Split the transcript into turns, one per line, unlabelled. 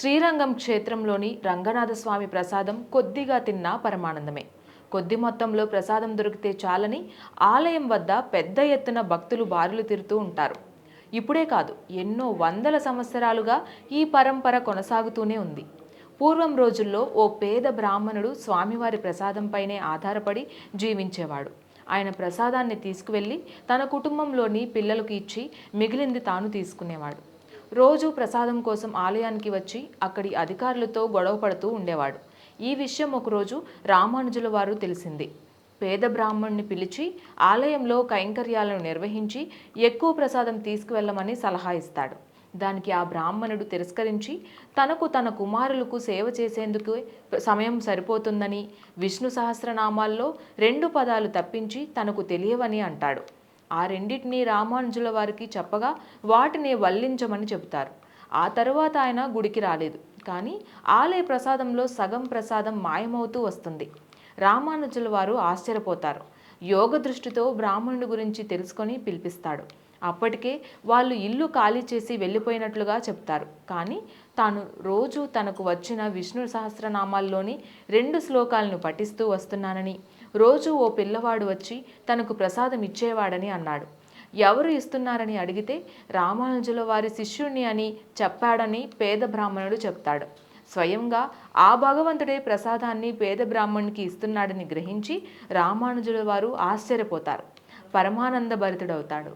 శ్రీరంగం క్షేత్రంలోని రంగనాథస్వామి ప్రసాదం కొద్దిగా తిన్నా పరమానందమే. కొద్ది మొత్తంలో ప్రసాదం దొరికితే చాలని ఆలయం వద్ద పెద్ద ఎత్తున భక్తులు బారులు తిరుతూ ఉంటారు. ఇప్పుడే కాదు ఎన్నో వందల సంవత్సరాలుగా ఈ పరంపర కొనసాగుతూనే ఉంది. పూర్వం రోజుల్లో ఓ పేద బ్రాహ్మణుడు స్వామివారి ప్రసాదంపైనే ఆధారపడి జీవించేవాడు. ఆయన ప్రసాదాన్ని తీసుకువెళ్ళి తన కుటుంబంలోని పిల్లలకు ఇచ్చి మిగిలింది తాను తీసుకునేవాడు. రోజు ప్రసాదం కోసం ఆలయానికి వచ్చి అక్కడి అధికారులతో గొడవ పడుతూ ఉండేవాడు. ఈ విషయం ఒకరోజు రామానుజుల వారు తెలిసింది. పేద బ్రాహ్మణ్ణి పిలిచి ఆలయంలో కైంకర్యాలను నిర్వహించి ఎక్కువ ప్రసాదం తీసుకువెళ్ళమని సలహా ఇస్తాడు. దానికి ఆ బ్రాహ్మణుడు తిరస్కరించి తనకు తన కుమారులకు సేవ చేసేందుకు సమయం సరిపోతుందని విష్ణు సహస్రనామాల్లో రెండు పదాలు తప్పించి తనకు తెలియవని అంటాడు. ఆ రెండింటినీ రామానుజుల వారికి చెప్పగా వాటిని వల్లించమని చెబుతారు. ఆ తరువాత ఆయన గుడికి రాలేదు. కానీ ఆలయ ప్రసాదంలో సగం ప్రసాదం మాయమవుతూ వస్తుంది. రామానుజుల వారు ఆశ్చర్యపోతారు. యోగ దృష్టితో బ్రాహ్మణుడి గురించి తెలుసుకొని పిలిపిస్తాడు. అప్పటికే వాళ్ళు ఇల్లు ఖాళీ చేసి వెళ్ళిపోయినట్లుగా చెప్తారు. కానీ తాను రోజు తనకు వచ్చిన విష్ణు సహస్రనామాల్లోని రెండు శ్లోకాలను పఠిస్తూ వస్తున్నానని రోజు ఓ పిల్లవాడు వచ్చి తనకు ప్రసాదం ఇచ్చేవాడని అన్నాడు. ఎవరు ఇస్తున్నారని అడిగితే రామానుజుల వారి శిష్యుణ్ణి అని చెప్పాడని పేద బ్రాహ్మణుడు చెప్తాడు. స్వయంగా ఆ భగవంతుడే ప్రసాదాన్ని పేద బ్రాహ్మణునికి ఇస్తున్నాడని గ్రహించి రామానుజుల వారు ఆశ్చర్యపోతారు. పరమానంద భరితుడవుతాడు